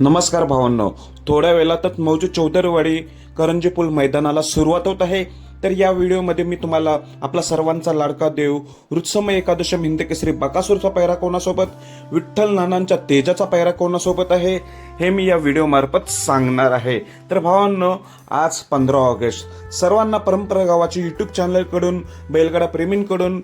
नमस्कार भावांनो. थोड्या वेळातच मौजू चौधरीवाडी करंजी पूल मैदानाला सुरुवात होत आहे. तर या व्हिडिओमध्ये मी तुम्हाला आपला सर्वांचा लाडका देव वृत्समय एकादशम हिंद केसरी बकासूरचा पैरा कोणासोबत विठ्ठल नानांच्या तेजाचा पैरा कोणासोबत आहे हे मी या व्हिडिओमार्फत सांगणार आहे. तर भावांनो आज पंधरा ऑगस्ट. सर्वांना परंपरा गावाची युट्यूब चॅनलकडून बैलगाडा प्रेमींकडून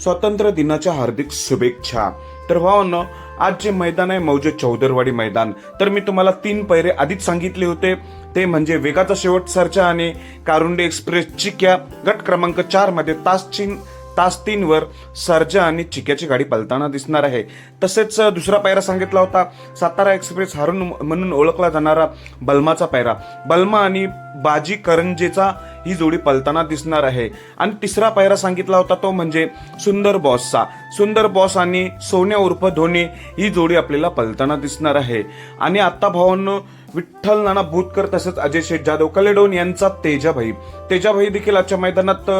स्वातंत्र्य दिनाच्या हार्दिक शुभेच्छा. तर भावांनो आज जे मैदान आहे मौजे चौदरवाडी मैदान. तर मी तुम्हाला तीन पैरे आधीच सांगितले होते. ते म्हणजे वेगाचा शेवट सरचा आणि कारुंडे एक्सप्रेस चिक्या गट क्रमांक चारमध्ये तास चिन तास तीनवर सर्जा आणि चिक्याची गाडी पलताना दिसणार आहे. तसेच दुसरा पायरा सांगितला होता. सातारा एक्सप्रेस हरून म्हणून ओळखला जाणारा बलमाचा पायरा. बल्मा आणि बाजी करंजेचा ही जोडी पलताना दिसणार आहे. आणि तिसरा पायरा सांगितला होता तो म्हणजे सुंदर बॉसचा. सुंदर बॉस आणि सोन्या उर्फ धोनी ही जोडी आपल्याला पलताना दिसणार आहे. आणि आत्ता भावांनो विठ्ठल नाना भूतकर तसेच अजय शेठ जाधव कलेडोन यांचा तेजाभाई. तेजाभाई देखील आजच्या मैदानात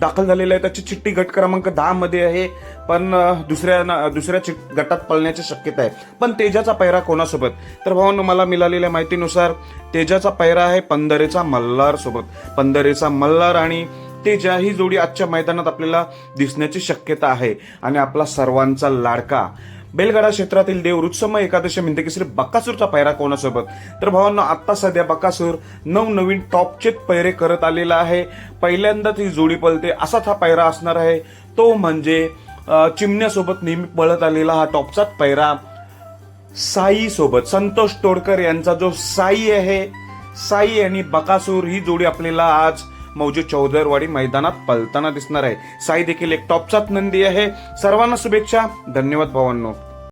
दाखल झालेला आहे त्याची चिठ्ठी गट क्रमांक दहा मध्ये आहे. पण दुसऱ्या दुसऱ्या गटात पळण्याची शक्यता आहे. पण तेजाचा पैरा कोणासोबत? तर भावांनो मला मिळालेल्या माहितीनुसार तेजाचा पैरा आहे पंधरेचा मल्हार सोबत. पंधरेचा मल्हार आणि तेजा ही जोडी आजच्या मैदानात आपल्याला दिसण्याची शक्यता आहे. आणि आपला सर्वांचा लाडका. बेलगाडा क्षेत्रातील देव रुत्समय एकादशी श्री बकासूरचा पैरा कोणासोबत? तर भावांनो आत्ता सध्या बक्कासूर नवनवीन टॉपचे पैरे करत आलेला आहे. पहिल्यांदाच ही जोडी पळते. असाच हा पैरा असणार आहे. तो म्हणजे चिमण्यासोबत नेहमी पळत आलेला हा टॉपचाच पैरा साई सोबत संतोष तोडकर यांचा जो साई आहे साई आणि बकासूर ही जोडी आपल्याला आज मौजे चौदरवाडी मैदानात पलताना दिसणार आहे. साई देखील एक टॉपचाच नंदी आहे. सर्वांना शुभेच्छा. धन्यवाद भावांनो.